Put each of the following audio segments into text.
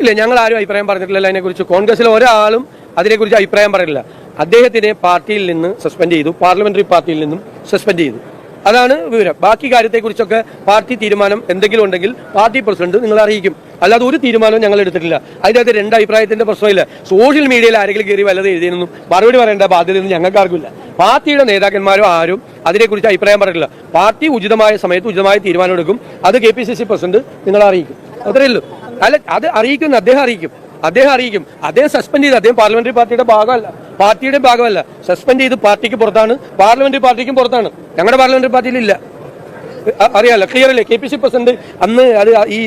ഇല്ല ഞങ്ങൾ ആരും അഭിപ്രായം പറഞ്ഞിട്ടില്ല അതിനെക്കുറിച്ച്. കോൺഗ്രസിലെ ഒരാളും അതിനെക്കുറിച്ച് അഭിപ്രായം പറഞ്ഞില്ല അദ്ദേഹത്തിനെ പാർട്ടിയിൽ നിന്ന് സസ്പെൻഡ് ചെയ്തു. പാർലമെന്ററി പാർട്ടിയിൽ നിന്നും സസ്പെൻഡ് ചെയ്തു. അതാണ് വിവരം. ബാക്കി കാര്യത്തെക്കുറിച്ചൊക്കെ പാർട്ടി തീരുമാനം എന്തെങ്കിലും ഉണ്ടെങ്കിൽ പാർട്ടി പ്രസിഡന്റ് നിങ്ങൾ അറിയിക്കും. അല്ലാതെ ഒരു തീരുമാനവും ഞങ്ങൾ എടുത്തിട്ടില്ല. അതിനകത്ത് രണ്ട് അഭിപ്രായത്തിന്റെ പ്രശ്നമില്ല. സോഷ്യൽ മീഡിയയിൽ ആരെങ്കിലും കയറി വല്ലത് എഴുതിയെന്നും മറുപടി പറയേണ്ട ബാധ്യതയൊന്നും ഞങ്ങൾക്ക് പാർട്ടിയുടെ നേതാക്കന്മാരും ആരും അതിനെക്കുറിച്ച് അഭിപ്രായം പറഞ്ഞില്ല പാർട്ടി ഉചിതമായ സമയത്ത് ഉചിതമായ തീരുമാനം എടുക്കും അത് K P C C president നിങ്ങളെ അറിയിക്കും. അത്രയേ ഉള്ളൂ. അല്ല അത് അറിയിക്കുന്ന അദ്ദേഹം അറിയിക്കും. അദ്ദേഹം അറിയിക്കും. അദ്ദേഹം സസ്പെൻഡ് ചെയ്ത് അദ്ദേഹം പാർലമെന്ററി പാർട്ടിയുടെ ഭാഗമല്ല. പാർട്ടിയുടെ ഭാഗമല്ല. സസ്പെൻഡ് ചെയ്ത് പാർട്ടിക്ക് പുറത്താണ്. പാർലമെന്ററി പാർട്ടിക്കും പുറത്താണ്. ഞങ്ങളുടെ പാർലമെന്ററി പാർട്ടിയിലില്ല. അറിയാലോ ക്ലിയർ അല്ലേ? കെ പി സി പ്രസിഡന്റ് അന്ന് അത് ഈ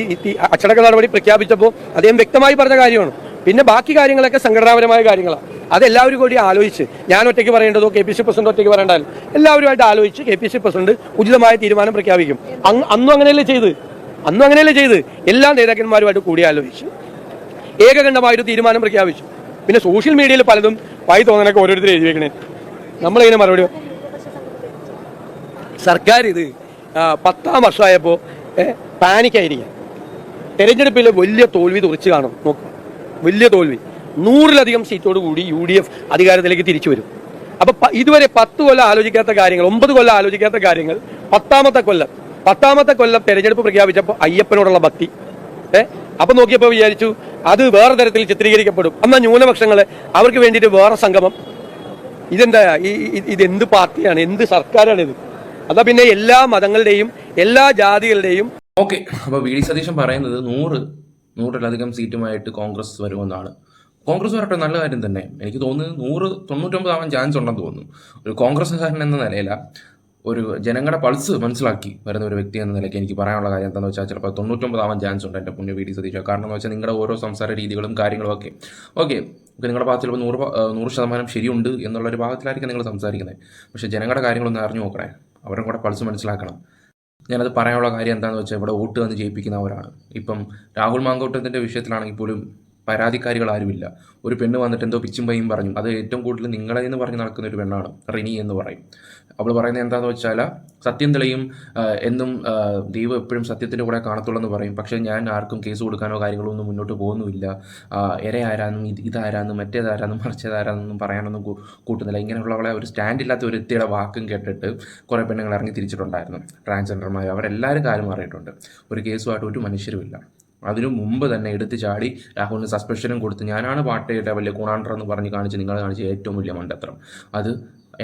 അച്ചടക്ക നടപടി പ്രഖ്യാപിച്ചപ്പോൾ അദ്ദേഹം വ്യക്തമായി പറഞ്ഞ കാര്യമാണ്. പിന്നെ ബാക്കി കാര്യങ്ങളൊക്കെ സംഘടനാപരമായ കാര്യങ്ങളാണ് അതെല്ലാവരും കൂടി ആലോചിച്ച്. ഞാൻ ഒറ്റയ്ക്ക് പറയേണ്ടതോ കെ പി സി പ്രസിഡന്റ് ഒറ്റയ്ക്ക് പറയേണ്ടാലും എല്ലാവരുമായിട്ട് ആലോചിച്ച് കെ പി സി പ്രസിഡന്റ് ഉചിതമായ തീരുമാനം പ്രഖ്യാപിക്കും. അന്നും അങ്ങനെയല്ലേ ചെയ്ത്? അന്നും അങ്ങനെയല്ലേ ചെയ്ത്. എല്ലാ നേതാക്കന്മാരുമായിട്ട് കൂടിയാലോചിച്ചു. ഏകകണ്ഠമായ ഒരു തീരുമാനം പ്രഖ്യാപിച്ചു. പിന്നെ സോഷ്യൽ മീഡിയയിൽ പലതും വായി തോന്നാനൊക്കെ ഓരോരുത്തർ എഴുതി വെക്കണേ നമ്മളതിനെ മറുപടി സർക്കാർ ഇത് പത്താം വർഷമായപ്പോൾ പാനിക്കായിരിക്കാം. തെരഞ്ഞെടുപ്പിൽ വലിയ തോൽവി തുറച്ച് കാണും. നോക്കും. വലിയ തോൽവി. നൂറിലധികം സീറ്റോട് കൂടി യു ഡി എഫ് അധികാരത്തിലേക്ക് തിരിച്ചു വരും. അപ്പൊ ഇതുവരെ പത്ത് കൊല്ലം ആലോചിക്കാത്ത കാര്യങ്ങൾ ഒമ്പത് കൊല്ലം ആലോചിക്കാത്ത കാര്യങ്ങൾ പത്താമത്തെ കൊല്ലം പത്താമത്തെ കൊല്ലം തെരഞ്ഞെടുപ്പ് പ്രഖ്യാപിച്ചപ്പോൾ അയ്യപ്പനോടുള്ള ഭക്തി. ഏ? അപ്പൊ നോക്കിയപ്പോൾ വിചാരിച്ചു അത് വേറെ തരത്തിൽ ചിത്രീകരിക്കപ്പെടും. എന്നാൽ ന്യൂനപക്ഷങ്ങളെ അവർക്ക് വേണ്ടിയിട്ട് വേറെ സംഗമം. ഇതെന്താ? ഈ ഇതെന്ത് പാർട്ടിയാണ്? എന്ത് സർക്കാരാണ് ഇത് അതാ പിന്നെ എല്ലാ മതങ്ങളുടെയും എല്ലാ ജാതികളുടെയും. ഓക്കെ. അപ്പോൾ വി ഡി സതീശൻ പറയുന്നത് നൂറ് നൂറിലധികം സീറ്റുമായിട്ട് കോൺഗ്രസ് വരുമെന്നാണ്. കോൺഗ്രസ് വരട്ടെ നല്ല കാര്യം തന്നെ. എനിക്ക് തോന്നുന്നത് നൂറ് തൊണ്ണൂറ്റൊമ്പതാവാൻ ചാൻസ് ഉണ്ടെന്ന് തോന്നുന്നു. ഒരു കോൺഗ്രസ് കോൺഗ്രസ്സുകാരൻ എന്ന നിലയില ഒരു ജനങ്ങളുടെ പൾസ് മനസ്സിലാക്കി വരുന്ന ഒരു വ്യക്തി എന്ന നിലയ്ക്ക് എനിക്ക് പറയാനുള്ള കാര്യം എന്താണെന്ന് വെച്ചാൽ ചിലപ്പോൾ തൊണ്ണൂറ്റൊമ്പതാവാൻ ചാൻസ് ഉണ്ട് എന്റെ പുണ്യ വി ഡി സതീഷ കാരണം എന്ന് വെച്ചാൽ നിങ്ങളുടെ ഓരോ സംസാര രീതികളും കാര്യങ്ങളും ഒക്കെ. ഓക്കെ നിങ്ങളുടെ ഭാഗത്ത് ചിലപ്പോൾ നൂറ് നൂറ് ശതമാനം ശരിയുണ്ട് എന്നുള്ളൊരു ഭാഗത്തിലായിരിക്കും നിങ്ങൾ സംസാരിക്കുന്നത്. പക്ഷേ ജനങ്ങളുടെ കാര്യങ്ങളൊന്ന് അറിഞ്ഞു നോക്കണേ. അവരുടെ കൂടെ പൾസ് മനസ്സിലാക്കണം. ഞാനത് പറയാനുള്ള കാര്യം എന്താണെന്ന് വെച്ചാൽ ഇവിടെ വോട്ട് തന്ന് ജയിപ്പിക്കുന്നവരാണ് ഇപ്പം രാഹുൽ മാങ്കോട്ടത്തിന്റെ വിഷയത്തിലാണെങ്കിൽ പോലും പരാതിക്കാരികൾ ആരുമില്ല. ഒരു പെണ്ണ് വന്നിട്ട് എന്തോ പിച്ചും പയ്യും പറഞ്ഞു. അത് ഏറ്റവും കൂടുതൽ നിങ്ങളെ എന്ന് പറഞ്ഞ് നടക്കുന്ന ഒരു പെണ്ണാണ് റിനി എന്ന് പറയും. അവൾ പറയുന്നത് എന്താണെന്ന് വെച്ചാൽ സത്യം തെളിയും എന്നും ദൈവം എപ്പോഴും സത്യത്തിന്റെ കൂടെ കാണത്തുള്ളൂ എന്ന് പറയും. പക്ഷേ ഞാൻ ആർക്കും കേസ് കൊടുക്കാനോ കാര്യങ്ങളോ ഒന്നും മുന്നോട്ട് പോകുന്നുമില്ല. ഇര ആരാന്നും ഇത് ഇതാരാന്നും മറ്റേതാരാന്നും പറയാനൊന്നും കൂട്ടുന്നില്ല. ഇങ്ങനെയുള്ളവളെ ഒരു സ്റ്റാൻഡ് സ്റ്റാൻഡില്ലാത്ത ഒരു വ്യക്തിയുടെ വാക്കും കേട്ടിട്ട് കുറേ പെണ്ണുങ്ങൾ ഇറങ്ങി തിരിച്ചിട്ടുണ്ടായിരുന്നു. ട്രാൻസ്ജെൻഡർമാർ അവരെല്ലാവരും കാര്യം മാറിയിട്ടുണ്ട്. ഒരു കേസുമായിട്ട് ഒരു മനുഷ്യരുമില്ല. അതിനു മുമ്പ് തന്നെ എടുത്തു ചാടി രാഹുലിന് സസ്പെൻഷനും കൊടുത്ത് ഞാനാണ് പാർട്ടിയുടെ വലിയ ഗുണാണ്ടർ എന്ന് പറഞ്ഞ് കാണിച്ച് നിങ്ങൾ കാണിച്ച ഏറ്റവും വലിയ മണ്ടത്തരം. അത്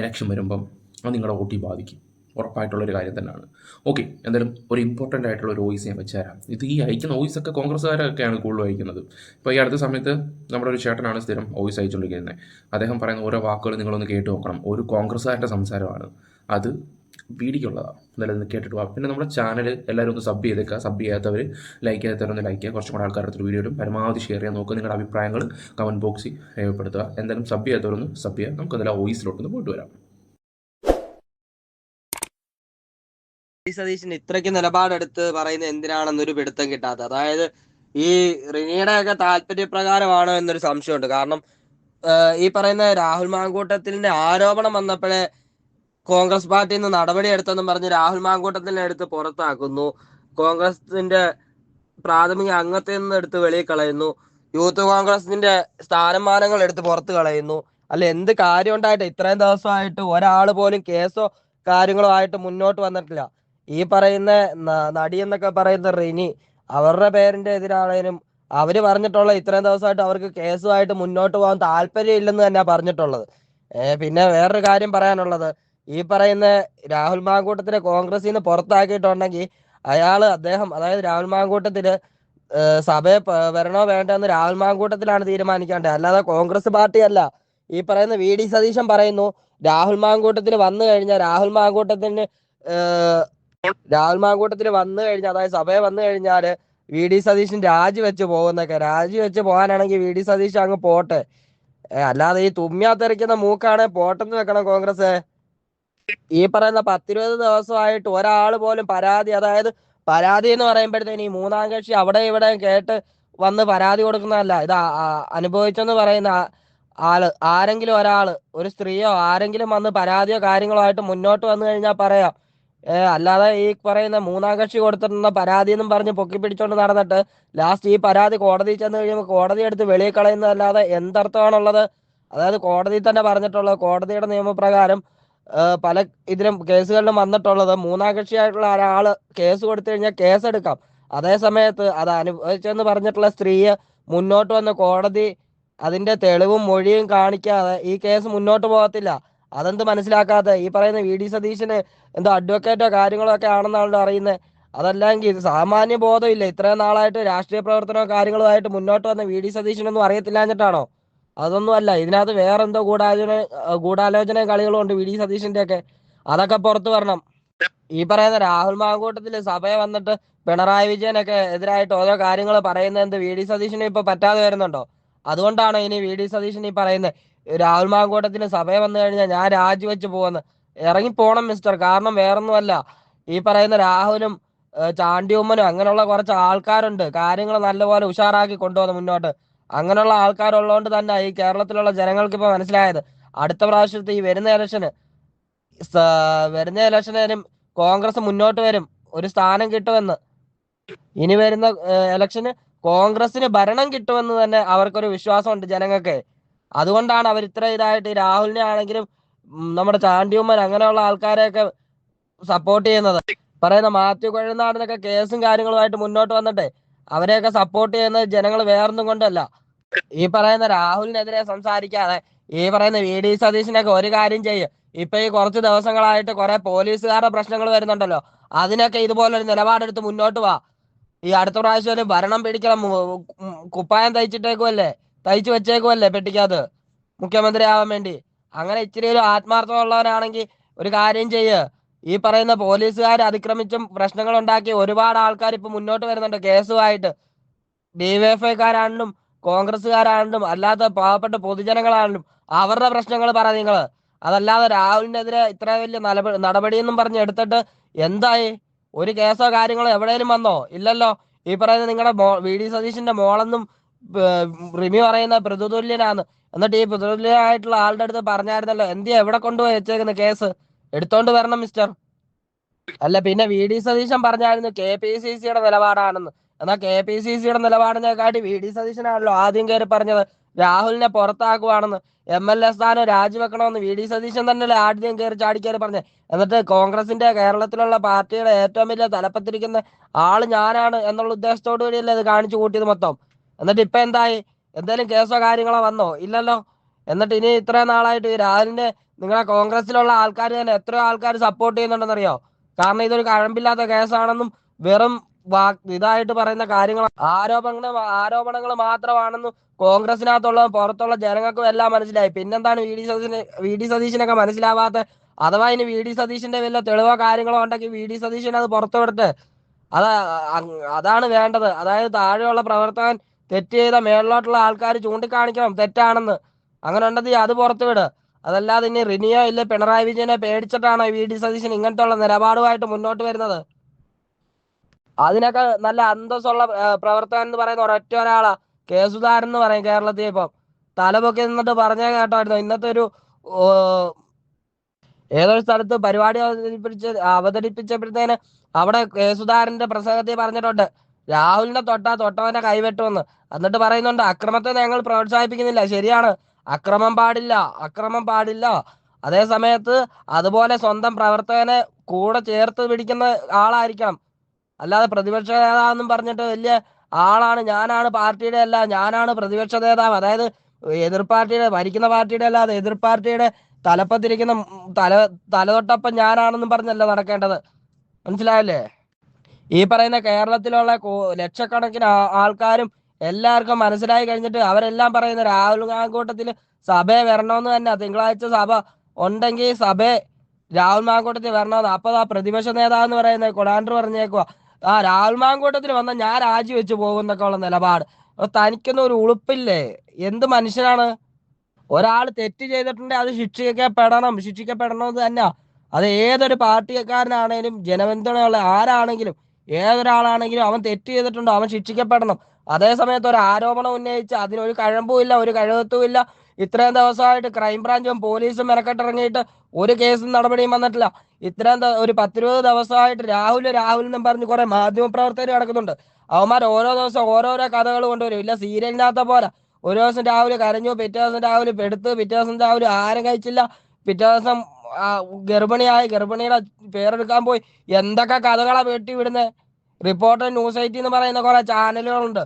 ഇലക്ഷൻ വരുമ്പം അത് നിങ്ങളുടെ ഓട്ടി ബാധിക്കും. ഉറപ്പായിട്ടുള്ളൊരു കാര്യം തന്നെയാണ്. ഓക്കെ എന്തായാലും ഒരു ഇമ്പോർട്ടന്റ് ആയിട്ടുള്ള ഒരു വോയിസ് ഞാൻ വെച്ചുതരാം ഇത് ഈ അയക്കുന്ന വോയിസ് ഒക്കെ കോൺഗ്രസ്സുകാരൊക്കെയാണ് കൂടുതൽ അയക്കുന്നത്. ഇപ്പോൾ ഈ അടുത്ത സമയത്ത് നമ്മുടെ ഒരു ചേട്ടനാണ് സ്ഥിരം വോയിസ് അയച്ചുകൊണ്ടിരിക്കുന്നത്. അദ്ദേഹം പറയുന്ന ഓരോ വാക്കുകൾ നിങ്ങളൊന്ന് കേട്ട് നോക്കണം. ഒരു കോൺഗ്രസ്സുകാരുടെ സംസാരമാണ്. അത് പീഡിക്കുള്ളതാണ്. എന്തായാലും ഒന്ന് കേട്ടിട്ട് പോകാം പിന്നെ നമ്മുടെ ചാനൽ എല്ലാവരും ഒന്ന് സബ് ചെയ്തേക്കുക സബ് ചെയ്യാത്തവർ ലൈക്ക് ചെയ്യാത്തവരൊന്ന് ലൈക്ക് ചെയ്യുക. കുറച്ചും കൂടെ ആൾക്കാരുടെ വീഡിയോയിലും പരമാവധി ഷെയർ ചെയ്യാൻ നോക്കുക. നിങ്ങളുടെ അഭിപ്രായങ്ങൾ കമന്റ് ബോക്സിൽ രേഖപ്പെടുത്തുക. എന്തായാലും സബ് ചെയ്യാത്തവരൊന്ന് സബ് ചെയ്യുക. നമുക്ക് എന്തായാലും വോയിസിലോട്ടൊന്ന് പോയിട്ട് വരാം. വി. സതീശൻ ഇത്രയ്ക്ക് നിലപാടെടുത്ത് പറയുന്നത് എന്തിനാണെന്നൊരു പിടുത്തം കിട്ടാത്ത. അതായത് ഈ റിനിയുടെ ഒക്കെ താല്പര്യപ്രകാരമാണോ എന്നൊരു സംശയമുണ്ട്. കാരണം ഈ പറയുന്ന രാഹുൽ മാങ്കൂട്ടത്തിന്റെ ആരോപണം വന്നപ്പോഴേ കോൺഗ്രസ് പാർട്ടിയിൽ നിന്ന് നടപടി എടുത്തെന്നും പറഞ്ഞ് രാഹുൽ മാങ്കൂട്ടത്തിനെ എടുത്ത് പുറത്താക്കുന്നു. കോൺഗ്രസിന്റെ പ്രാഥമിക അംഗത്തിൽ നിന്ന് എടുത്ത് വെളിയിൽ കളയുന്നു. യൂത്ത് കോൺഗ്രസിന്റെ സ്ഥാനമാനങ്ങൾ എടുത്ത് പുറത്ത് കളയുന്നു. അല്ല എന്ത് കാര്യം ഉണ്ടായിട്ട് ഇത്രയും ദിവസമായിട്ട് ഒരാൾ പോലും കേസോ കാര്യങ്ങളോ ആയിട്ട് മുന്നോട്ട് വന്നിട്ടില്ല. ഈ പറയുന്ന നടി എന്നൊക്കെ പറയുന്ന റിനി അവരുടെ പേരിന്റെ എതിരാണേലും അവർ പറഞ്ഞിട്ടുള്ള ഇത്രയും ദിവസമായിട്ട് അവർക്ക് കേസുമായിട്ട് മുന്നോട്ട് പോകാൻ താല്പര്യം ഇല്ലെന്ന് തന്നെയാ പറഞ്ഞിട്ടുള്ളത്. പിന്നെ വേറൊരു കാര്യം പറയാനുള്ളത്. ഈ പറയുന്ന രാഹുൽ മാങ്കൂട്ടത്തിനെ കോൺഗ്രസിൽ നിന്ന് പുറത്താക്കിയിട്ടുണ്ടെങ്കിൽ അയാൾ അദ്ദേഹം അതായത് രാഹുൽ മാങ്കൂട്ടത്തിന് സഭയെ വരണോ വേണ്ടെന്ന് രാഹുൽ മാങ്കൂട്ടത്തിലാണ് തീരുമാനിക്കേണ്ടത്. അല്ലാതെ കോൺഗ്രസ് പാർട്ടിയല്ല. ഈ പറയുന്ന വി ഡി സതീശൻ പറയുന്നു രാഹുൽ മാങ്കൂട്ടത്തിൽ വന്നു കഴിഞ്ഞാൽ രാഹുൽ മാങ്കൂട്ടത്തിന് രാഹുൽ വന്നു കഴിഞ്ഞാൽ അതായത് സഭയെ വന്നു കഴിഞ്ഞാൽ വി ഡി സതീശൻ രാജിവെച്ച് പോകുന്നൊക്കെ രാജിവെച്ച് പോകാനാണെങ്കിൽ വി ഡി സതീശൻ അങ്ങ് പോട്ടെ. അല്ലാതെ ഈ തുമ്മിയാത്തെറിക്കുന്ന മൂക്കാണ് പോട്ടെന്ന് വെക്കണം കോൺഗ്രസ്. ഈ പറയുന്ന പത്തിരുപത് ദിവസമായിട്ട് ഒരാൾ പോലും പരാതി അതായത് പരാതി എന്ന് പറയുമ്പോഴത്തേന് ഈ മൂന്നാം കക്ഷി അവിടെ ഇവിടെ കേട്ട് വന്ന് പരാതി കൊടുക്കുന്നതല്ല. ഇത് അനുഭവിച്ചെന്ന് പറയുന്ന ആൾ ആരെങ്കിലും ഒരാൾ ഒരു സ്ത്രീയോ ആരെങ്കിലും വന്ന് പരാതിയോ കാര്യങ്ങളോ ആയിട്ട് മുന്നോട്ട് വന്നു കഴിഞ്ഞാൽ പറയാം. അല്ലാതെ ഈ പറയുന്ന മൂന്നാം കക്ഷി കൊടുത്തിട്ടുള്ള പരാതി എന്നും പറഞ്ഞ് പൊക്കി പിടിച്ചോണ്ട് നടന്നിട്ട് ലാസ്റ്റ് ഈ പരാതി കോടതി ചെന്ന് കഴിയുമ്പോൾ കോടതി എടുത്ത് വെളിയിൽ കളയുന്നതല്ലാതെ എന്തർത്ഥമാണുള്ളത്? അതായത് കോടതി തന്നെ പറഞ്ഞിട്ടുള്ളത് കോടതിയുടെ നിയമപ്രകാരം പല ഇതിലും കേസുകളിലും വന്നിട്ടുള്ളത് മൂന്നാം കക്ഷിയായിട്ടുള്ള ഒരാൾ കേസ് കൊടുത്തു കഴിഞ്ഞാൽ കേസെടുക്കാം അതേ സമയത്ത് അത് അനുഭവിച്ചെന്ന് പറഞ്ഞിട്ടുള്ള സ്ത്രീയെ മുന്നോട്ട് വന്ന് കോടതി അതിന്റെ തെളിവും മൊഴിയും കാണിക്കാതെ ഈ കേസ് മുന്നോട്ട് പോകത്തില്ല. അതെന്ത് മനസ്സിലാക്കാതെ? ഈ പറയുന്ന വി ഡി സതീശന് എന്തോ അഡ്വക്കേറ്റോ കാര്യങ്ങളോ ഒക്കെ ആണെന്നാണല്ലോ അറിയുന്നത് അതല്ലെങ്കിൽ സാമാന്യ ബോധമില്ല. ഇത്രയും നാളായിട്ട് രാഷ്ട്രീയ പ്രവർത്തനവും കാര്യങ്ങളോ ആയിട്ട് മുന്നോട്ട് വന്ന വി ഡി സതീശനൊന്നും അറിയത്തില്ലാഞ്ഞിട്ടാണോ അതൊന്നും അല്ല. ഇതിനകത്ത് വേറെ എന്തോ ഗൂഢാലോചന ഗൂഢാലോചന കളികളും ഉണ്ട് വി ഡി സതീശന്റെ ഒക്കെ. അതൊക്കെ പുറത്തു വരണം. ഈ പറയുന്ന രാഹുൽ മാങ്കൂട്ടത്തിൽ സഭയെ വന്നിട്ട് പിണറായി വിജയനൊക്കെ എതിരായിട്ട് ഓരോ കാര്യങ്ങൾ പറയുന്നത് എന്ത്? വി ഡി സതീശനും ഇപ്പൊ പറ്റാതെ വരുന്നുണ്ടോ? അതുകൊണ്ടാണോ ഇനി വി ഡി സതീശൻ ഈ പറയുന്നത്? രാഹുൽ മാങ്കൂട്ടത്തിന് സഭയെ വന്നു കഴിഞ്ഞാൽ ഞാൻ രാജിവെച്ച് പോകുന്ന ഇറങ്ങി പോണം മിസ്റ്റർ കാരണം വേറൊന്നുമല്ല. ഈ പറയുന്ന രാഹുലും ചാണ്ടിയുമ്മനും അങ്ങനെയുള്ള കുറച്ച് ആൾക്കാരുണ്ട്. കാര്യങ്ങൾ നല്ലപോലെ ഉഷാറാക്കി കൊണ്ടുപോകുന്ന മുന്നോട്ട്. അങ്ങനെയുള്ള ആൾക്കാരുള്ളതുകൊണ്ട് തന്നെ ഈ കേരളത്തിലുള്ള ജനങ്ങൾക്ക് ഇപ്പൊ മനസ്സിലായത്. അടുത്ത പ്രാവശ്യത്തെ ഈ വരുന്ന ഇലക്ഷന് വരുന്ന ഇലക്ഷനും കോൺഗ്രസ് മുന്നോട്ട് വരും. ഒരു സ്ഥാനം കിട്ടുമെന്ന്. ഇനി വരുന്ന ഇലക്ഷന് കോൺഗ്രസിന് ഭരണം കിട്ടുമെന്ന് തന്നെ അവർക്കൊരു വിശ്വാസമുണ്ട് ജനങ്ങൾക്ക്. അതുകൊണ്ടാണ് അവർ ഇത്ര ഇതായിട്ട് രാഹുലിനെ ആണെങ്കിലും നമ്മുടെ ചാണ്ടിയമ്മൻ അങ്ങനെയുള്ള ആൾക്കാരെയൊക്കെ സപ്പോർട്ട് ചെയ്യുന്നത്. പറയുന്ന മാത്യു കൊഴുന്നാടിനൊക്കെ കേസും കാര്യങ്ങളുമായിട്ട് മുന്നോട്ട് വന്നിട്ട് അവരെയൊക്കെ സപ്പോർട്ട് ചെയ്യുന്നത് ജനങ്ങൾ വേറൊന്നും കൊണ്ടല്ല. ഈ പറയുന്ന രാഹുലിനെതിരെ സംസാരിക്കാതെ ഈ പറയുന്ന വി ഡി സതീശനൊക്കെ ഒരു കാര്യം ചെയ്യും. ഇപ്പൊ ഈ കുറച്ച് ദിവസങ്ങളായിട്ട് കുറെ പോലീസുകാരുടെ പ്രശ്നങ്ങൾ വരുന്നുണ്ടല്ലോ. അതിനൊക്കെ ഇതുപോലൊരു നിലപാടെടുത്ത് മുന്നോട്ട് വാ. ഈ അടുത്ത പ്രാവശ്യം ഒരു ഭരണം പിടിക്കണം കുപ്പായം തയ്ച്ചിട്ടേക്കുമല്ലേ തയ്ച്ചു വെച്ചേക്കുമല്ലേ പെട്ടിക്കകത്ത്. മുഖ്യമന്ത്രി ആവാൻ വേണ്ടി. അങ്ങനെ ഇച്ചിരി ഒരു ആത്മാർത്ഥമുള്ളവരാണെങ്കിൽ ഒരു കാര്യം ചെയ്യ്. ഈ പറയുന്ന പോലീസുകാർ അതിക്രമിച്ചും പ്രശ്നങ്ങൾ ഉണ്ടാക്കി ഒരുപാട് ആൾക്കാർ ഇപ്പൊ മുന്നോട്ട് വരുന്നുണ്ട് കേസുമായിട്ട്. ഡിവൈഎഫ്ഐക്കാരാണെങ്കിലും കോൺഗ്രസ്സുകാരാണെന്നും അല്ലാത്ത പാവപ്പെട്ട പൊതുജനങ്ങളാണെങ്കിലും അവരുടെ പ്രശ്നങ്ങൾ പറ നിങ്ങൾ അതല്ലാതെ രാഹുലിനെതിരെ ഇത്ര വലിയ നടപ നടപടിയെന്നും പറഞ്ഞ് എടുത്തിട്ട് എന്തായി? ഒരു കേസോ കാര്യങ്ങളോ എവിടെയും വന്നോ? ഇല്ലല്ലോ. ഈ പറയുന്ന നിങ്ങളുടെ വി ഡി സതീശന്റെ മോളെന്നും റിമി പറയുന്ന പ്രതിതുല്യനാന്ന്. എന്നിട്ട് ഈ പ്രതിതുല്യനായിട്ടുള്ള ആളുടെ അടുത്ത് പറഞ്ഞായിരുന്നല്ലോ എന്തിയാ എവിടെ കൊണ്ടുപോയി വെച്ചേക്കുന്ന കേസ്? എടുത്തോണ്ട് വരണം മിസ്റ്റർ. അല്ല പിന്നെ വി ഡി സതീശൻ പറഞ്ഞായിരുന്നു കെ പി സി സിയുടെ നിലപാടാണെന്ന്. എന്നാ കെ പി സി സിയുടെ നിലപാടിനെക്കാട്ടി വി ഡി സതീശനാണല്ലോ ആദ്യം കയറി പറഞ്ഞത്. രാഹുലിനെ പുറത്താക്കുവാണെന്ന്. എം എൽ എ സ്ഥാനം രാജിവെക്കണമെന്ന് വി ഡി സതീശൻ തന്നെയല്ലേ ആദ്യം കയറി ചാടിക്കയറി പറഞ്ഞത് എന്നിട്ട് കോൺഗ്രസിന്റെ കേരളത്തിലുള്ള പാർട്ടിയുടെ ഏറ്റവും വലിയ തലപ്പത്തിരിക്കുന്ന ആൾ ഞാനാണ് എന്നുള്ള ഉദ്ദേശത്തോടു കൂടിയല്ലേ ഇത് കാണിച്ചു കൂട്ടിയത് മൊത്തം? എന്നിട്ട് ഇപ്പൊ എന്തായി? എന്തേലും കേസോ കാര്യങ്ങളോ വന്നോ? ഇല്ലല്ലോ. എന്നിട്ട് ഇനി ഇത്രയും നാളായിട്ട് രാഹുലിന്റെ രാഹുലിനെ നിങ്ങളെ കോൺഗ്രസിലുള്ള ആൾക്കാർ തന്നെ എത്രയോ ആൾക്കാർ സപ്പോർട്ട് ചെയ്യുന്നുണ്ടെന്നറിയോ? കാരണം ഇതൊരു കഴമ്പില്ലാത്ത കേസാണെന്നും വെറും ഇതായിട്ട് പറയുന്ന കാര്യങ്ങൾ ആരോപണങ്ങൾ ആരോപണങ്ങൾ മാത്രമാണെന്നും കോൺഗ്രസിനകത്തുള്ള പുറത്തുള്ള ജനങ്ങൾക്കും എല്ലാം മനസ്സിലായി. പിന്നെന്താണ് വി ഡി സതീശന് വി ഡി സതീശനൊക്കെ മനസ്സിലാവാത്ത? അഥവാ ഇനി വി ഡി സതീശന്റെ വല്ല തെളിവോ കാര്യങ്ങളോ ഉണ്ടെങ്കിൽ വി ഡി സതീശിനെ അത് പുറത്തുവിടട്ടെ. അതാ അതാണ് വേണ്ടത്. അതായത് താഴെയുള്ള പ്രവർത്തകൻ തെറ്റ് ചെയ്ത മേളിലോട്ടുള്ള ആൾക്കാർ ചൂണ്ടിക്കാണിക്കണം തെറ്റാണെന്ന്. അങ്ങനെ ഉണ്ടെങ്കിൽ അത് പുറത്തുവിട് അതല്ലാതെ ഇനി റിനിയോ ഇല്ല പിണറായി വിജയനെ പേടിച്ചിട്ടാണോ വി ഡി സതീശൻ ഇങ്ങനത്തെ നിലപാടുമായിട്ട് മുന്നോട്ട് വരുന്നത്? അതിനൊക്കെ നല്ല അന്തസ്സുള്ള പ്രവർത്തകൻ എന്ന് പറയുന്ന ഒരൊറ്റ ഒരാളാ കെ എന്ന് പറയും കേരളത്തിൽ ഇപ്പം. തലപൊക്കി നിന്നിട്ട് പറഞ്ഞേ കേട്ടായിരുന്നു. ഇന്നത്തെ ഒരു ഏതൊരു സ്ഥലത്ത് പരിപാടി അവതരിപ്പിച്ച് അവതരിപ്പിച്ചപ്പോഴത്തേന് അവിടെ കെ പ്രസംഗത്തിൽ പറഞ്ഞിട്ടുണ്ട്. രാഹുലിനെ തൊട്ടാ തൊട്ടവന്റെ കൈവെട്ടുമെന്ന് എന്നിട്ട് പറയുന്നുണ്ട് അക്രമത്തെ ഞങ്ങൾ പ്രോത്സാഹിപ്പിക്കുന്നില്ല. ശരിയാണ്. അക്രമം പാടില്ല അക്രമം പാടില്ല. അതേ സമയത്ത് അതുപോലെ സ്വന്തം പ്രവർത്തകനെ കൂടെ ചേർത്ത് പിടിക്കുന്ന ആളായിരിക്കണം അല്ലാതെ പ്രതിപക്ഷ നേതാവെന്നും പറഞ്ഞിട്ട് വലിയ ആളാണ് ഞാനാണ് പാർട്ടിയുടെ അല്ല ഞാനാണ് പ്രതിപക്ഷ നേതാവ്. അതായത് എതിർ പാർട്ടിയുടെ ഭരിക്കുന്ന പാർട്ടിയുടെ അല്ലാതെ എതിർ പാർട്ടിയുടെ തലപ്പത്തിരിക്കുന്ന തല തലതൊട്ടപ്പം ഞാനാണെന്നും പറഞ്ഞല്ല നടക്കേണ്ടത്. മനസ്സിലായല്ലേ? ഈ പറയുന്ന കേരളത്തിലുള്ള ലക്ഷക്കണക്കിന് ആൾക്കാരും എല്ലാവർക്കും മനസ്സിലായി കഴിഞ്ഞിട്ട് അവരെല്ലാം പറയുന്ന രാഹുൽ മാങ്കൂട്ടത്തിൽ സഭയെ വരണമെന്ന് തന്നെ തിങ്കളാഴ്ച സഭ ഉണ്ടെങ്കിൽ സഭ രാഹുൽ മാങ്കൂട്ടത്തിൽ വരണമെന്ന് അപ്പൊ ആ പ്രതിപക്ഷ നേതാവ് എന്ന് പറയുന്ന കൊടാണ്ടർ പറഞ്ഞേക്കുവാ. ആ രാഹുൽ മാങ്കൂട്ടത്തിൽ വന്നാൽ ഞാൻ രാജിവെച്ച് പോകുന്നൊക്കെ ഉള്ള നിലപാട് തനിക്കൊന്നും ഒരു ഉളുപ്പില്ലേ? എന്ത് മനുഷ്യനാണ്? ഒരാൾ തെറ്റ് ചെയ്തിട്ടുണ്ടെങ്കിൽ അത് ശിക്ഷിക്കപ്പെടണം. ശിക്ഷിക്കപ്പെടണമെന്ന് തന്നെ. അത് ഏതൊരു പാർട്ടിക്കാരനാണേലും ജനപിന്തുണയുള്ള ആരാണെങ്കിലും ഏതൊരാളാണെങ്കിലും അവൻ തെറ്റ് ചെയ്തിട്ടുണ്ടോ അവൻ ശിക്ഷിക്കപ്പെടണം. അതേസമയത്ത് ഒരു ആരോപണം ഉന്നയിച്ച് അതിനൊരു കഴമ്പും ഇല്ല ഒരു കഴുകത്തും ഇല്ല. ഇത്രയും ദിവസമായിട്ട് ക്രൈംബ്രാഞ്ചും പോലീസും മെനക്കെട്ടിറങ്ങിയിട്ട് ഒരു കേസും നടപടിയും വന്നിട്ടില്ല. ഇത്രയും ഒരു പത്തിരുപത് ദിവസമായിട്ട് രാഹുൽ രാഹുൽ എന്നും പറഞ്ഞ് കുറെ മാധ്യമപ്രവർത്തകർ കിടക്കുന്നുണ്ട്. അവന്മാർ ഓരോ ദിവസം ഓരോരോ കഥകൾ കൊണ്ടുവരും. ഇല്ല സീരിയലിനകത്ത പോലെ. ഒരു ദിവസം രാവിലെ കരഞ്ഞു പിറ്റേ ദിവസം രാവിലെ പെടുത്ത് പിറ്റേ ദിവസം രാവിലെ ആരും കഴിച്ചില്ല പിറ്റേ ദിവസം ഗർഭിണിയായി ഗർഭിണിയുടെ പേരെടുക്കാൻ പോയി. എന്തൊക്കെ കഥകളാ വെട്ടി വിടുന്നത് റിപ്പോർട്ടർ ന്യൂസ് എയ്റ്റി എന്ന് പറയുന്ന കുറെ ചാനലുകളുണ്ട്.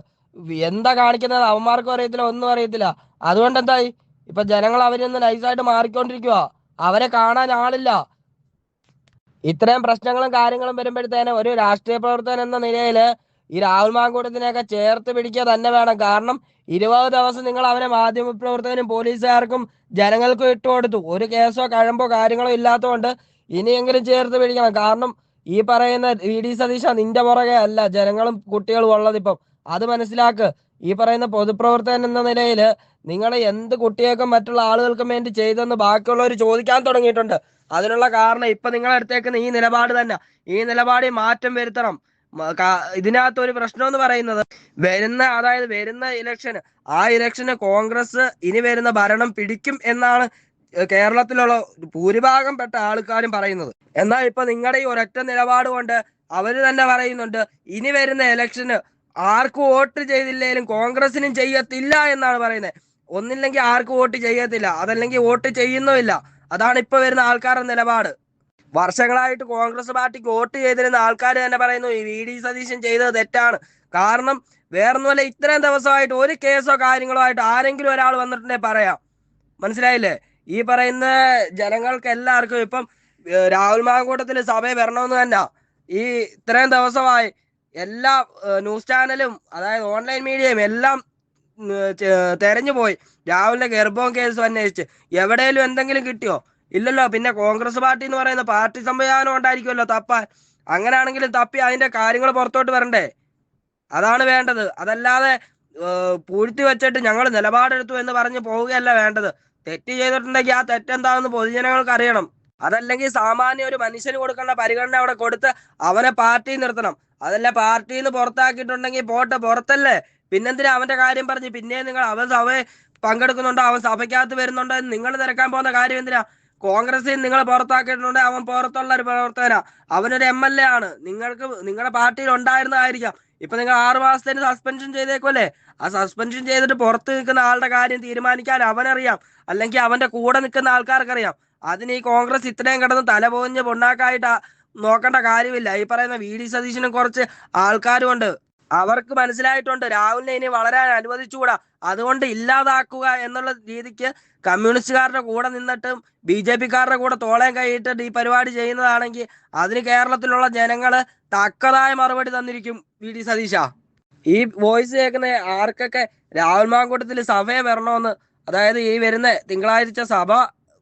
എന്താ കാണിക്കുന്നത്? അവന്മാർക്കും അറിയത്തില്ല ഒന്നും അറിയത്തില്ല. അതുകൊണ്ട് എന്തായി? ഇപ്പൊ ജനങ്ങൾ അവരിൽ നിന്ന് നൈസായിട്ട് മാറിക്കൊണ്ടിരിക്കുക അവരെ കാണാൻ ആളില്ല. ഇത്രയും പ്രശ്നങ്ങളും കാര്യങ്ങളും വരുമ്പോഴത്തേന് ഒരു രാഷ്ട്രീയ പ്രവർത്തകൻ എന്ന നിലയിൽ ഈ രാഹുൽ മാങ്കൂട്ടത്തിനെയൊക്കെ ചേർത്ത് പിടിക്കുക തന്നെ വേണം. കാരണം ഇരുപത് ദിവസം നിങ്ങൾ അവരെ മാധ്യമപ്രവർത്തകനും പോലീസുകാർക്കും ജനങ്ങൾക്കും ഇട്ടുകൊടുത്തു ഒരു കേസോ കഴമ്പോ കാര്യങ്ങളോ ഇല്ലാത്തതുകൊണ്ട് ഇനിയെങ്കിലും ചേർത്ത് പിടിക്കണം. കാരണം ഈ പറയുന്ന വി ഡി സതീശ നിന്റെ പുറകെ അല്ല. ജനങ്ങളും കുട്ടികളും ഉള്ളത് ഇപ്പം. അത് മനസ്സിലാക്ക്. ഈ പറയുന്ന പൊതുപ്രവർത്തകൻ എന്ന നിലയിൽ നിങ്ങൾ എന്ത് കുട്ടികൾക്കും മറ്റുള്ള ആളുകൾക്കും വേണ്ടി ചെയ്തെന്ന് ബാക്കിയുള്ളവർ ചോദിക്കാൻ തുടങ്ങിയിട്ടുണ്ട്. അതിനുള്ള കാരണം ഇപ്പൊ നിങ്ങളെടുത്തേക്കുന്ന ഈ നിലപാട് തന്നെ. ഈ നിലപാടിൽ മാറ്റം വരുത്തണം. ഇതിനകത്ത് ഒരു പ്രശ്നം എന്ന് പറയുന്നത് വരുന്ന അതായത് വരുന്ന ഇലക്ഷന് ആ ഇലക്ഷന് കോൺഗ്രസ് ഇനി വരുന്ന ഭരണം പിടിക്കും എന്നാണ് കേരളത്തിലുള്ള ഭൂരിഭാഗം പെട്ട ആൾക്കാരും പറയുന്നത്. എന്നാൽ ഇപ്പൊ നിങ്ങളുടെ ഈ ഒരൊറ്റ നിലപാട് കൊണ്ട് അവർ തന്നെ പറയുന്നുണ്ട് ഇനി വരുന്ന ഇലക്ഷന് ആർക്കും വോട്ട് ചെയ്തില്ലെങ്കിലും കോൺഗ്രസിനും ചെയ്യത്തില്ല എന്നാണ് പറയുന്നത്. ഒന്നില്ലെങ്കിൽ ആർക്കും വോട്ട് ചെയ്യത്തില്ല അതല്ലെങ്കിൽ വോട്ട് ചെയ്യുന്നുമില്ല. അതാണ് ഇപ്പൊ വരുന്ന ആൾക്കാരുടെ നിലപാട്. വർഷങ്ങളായിട്ട് കോൺഗ്രസ് പാർട്ടിക്ക് വോട്ട് ചെയ്തിരുന്ന ആൾക്കാർ തന്നെ പറയുന്നു ഈ വി ഡി സതീശൻ ചെയ്തത് തെറ്റാണ്. കാരണം വേറൊന്നുമല്ല ഇത്രയും ദിവസമായിട്ട് ഒരു കേസോ കാര്യങ്ങളോ ആയിട്ട് ആരെങ്കിലും ഒരാൾ വന്നിട്ടുണ്ടെങ്കിൽ പറയാം. മനസ്സിലായില്ലേ? ഈ പറയുന്ന ജനങ്ങൾക്ക് എല്ലാവർക്കും ഇപ്പം രാഹുൽ മാങ്കൂട്ടത്തിൽ സഭയിൽ വരണമെന്ന് തന്നെ. ഈ ഇത്രയും ദിവസമായി എല്ലാ ന്യൂസ് ചാനലും അതായത് ഓൺലൈൻ മീഡിയയും എല്ലാം തെരഞ്ഞു പോയി. രാഹുലിന്റെ ഗർഭവും കേസും അന്വേഷിച്ച്. എവിടെയെങ്കിലും എന്തെങ്കിലും കിട്ടിയോ? ഇല്ലല്ലോ പിന്നെ കോൺഗ്രസ് പാർട്ടി എന്ന് പറയുന്ന പാർട്ടി സംവിധാനം ഉണ്ടായിരിക്കുമല്ലോ തപ്പാൻ. അങ്ങനെയാണെങ്കിലും തപ്പി അതിന്റെ കാര്യങ്ങൾ പുറത്തോട്ട് വരണ്ടേ? അതാണ് വേണ്ടത്. അതല്ലാതെ പൂഴ്ത്തി വെച്ചിട്ട് ഞങ്ങൾ നിലപാടെടുത്തു എന്ന് പറഞ്ഞ് പോവുകയല്ല വേണ്ടത്. തെറ്റ് ചെയ്തിട്ടുണ്ടെങ്കിൽ ആ തെറ്റെന്താണെന്ന് പൊതുജനങ്ങൾക്ക് അറിയണം. അതല്ലെങ്കിൽ സാമാന്യ ഒരു മനുഷ്യന് കൊടുക്കേണ്ട പരിഗണന അവിടെ കൊടുത്ത് അവനെ പാർട്ടിയിൽ നിർത്തണം. അതല്ല പാർട്ടിയിൽ നിന്ന് പുറത്താക്കിയിട്ടുണ്ടെങ്കിൽ പോട്ടെ പുറത്തല്ലേ? പിന്നെന്തിനാ അവന്റെ കാര്യം പറഞ്ഞ് പിന്നെ നിങ്ങൾ അവൻ സഭയെ പങ്കെടുക്കുന്നുണ്ടോ അവൻ സഭയ്ക്കകത്ത് വരുന്നുണ്ടോ എന്ന് നിങ്ങൾ തിരക്കാൻ പോകുന്ന കാര്യം എന്തിനാ? കോൺഗ്രസിൽ നിങ്ങൾ പുറത്താക്കിയിട്ടുണ്ട്. അവൻ പുറത്തുള്ള ഒരു പ്രവർത്തകനാ. അവനൊരു എം എൽ എ ആണ്. നിങ്ങൾക്ക് നിങ്ങളുടെ പാർട്ടിയിൽ ഉണ്ടായിരുന്നതായിരിക്കാം. ഇപ്പൊ നിങ്ങൾ ആറു മാസത്തിന് സസ്പെൻഷൻ ചെയ്തേക്കുമല്ലേ ആ സസ്പെൻഷൻ ചെയ്തിട്ട് പുറത്ത് നിൽക്കുന്ന ആളുടെ കാര്യം തീരുമാനിക്കാൻ അവനറിയാം. അല്ലെങ്കിൽ അവന്റെ കൂടെ നിൽക്കുന്ന ആൾക്കാർക്കറിയാം. അതിന് ഈ കോൺഗ്രസ് ഇത്രയും കിടന്ന് തലപോഞ്ഞ് പൊണ്ണാക്കായിട്ട് ആ- നോക്കേണ്ട കാര്യമില്ല. ഈ പറയുന്ന വി ഡി സതീശനും കുറച്ച് ആൾക്കാരും ഉണ്ട് അവർക്ക് മനസ്സിലായിട്ടുണ്ട്. രാഹുലിനെ ഇനി വളരാൻ അനുവദിച്ചുകൂടാ. അതുകൊണ്ട് ഇല്ലാതാക്കുക എന്നുള്ള രീതിക്ക് കമ്മ്യൂണിസ്റ്റുകാരുടെ കൂടെ നിന്നിട്ടും ബി ജെ പിക്കാരുടെ കൂടെ തോളയം കൈയിട്ടിട്ട് ഈ പരിപാടി ചെയ്യുന്നതാണെങ്കിൽ അതിന് കേരളത്തിലുള്ള ജനങ്ങൾ തക്കതായ മറുപടി തന്നിരിക്കും വി ഡി സതീശ. ഈ വോയിസ് കേൾക്കുന്ന ആർക്കൊക്കെ രാഹുൽ മാങ്കൂട്ടത്തിൽ സഭയെ വരണമെന്ന് അതായത് ഈ വരുന്ന തിങ്കളാഴ്ച സഭ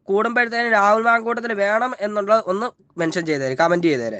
കൂടുമ്പോഴത്തേന് രാഹുൽ മാങ്കൂട്ടത്തിൽ വേണം എന്നുള്ളത് ഒന്ന് മെൻഷൻ ചെയ്തേരെ കമന്റ് ചെയ്തേരെ.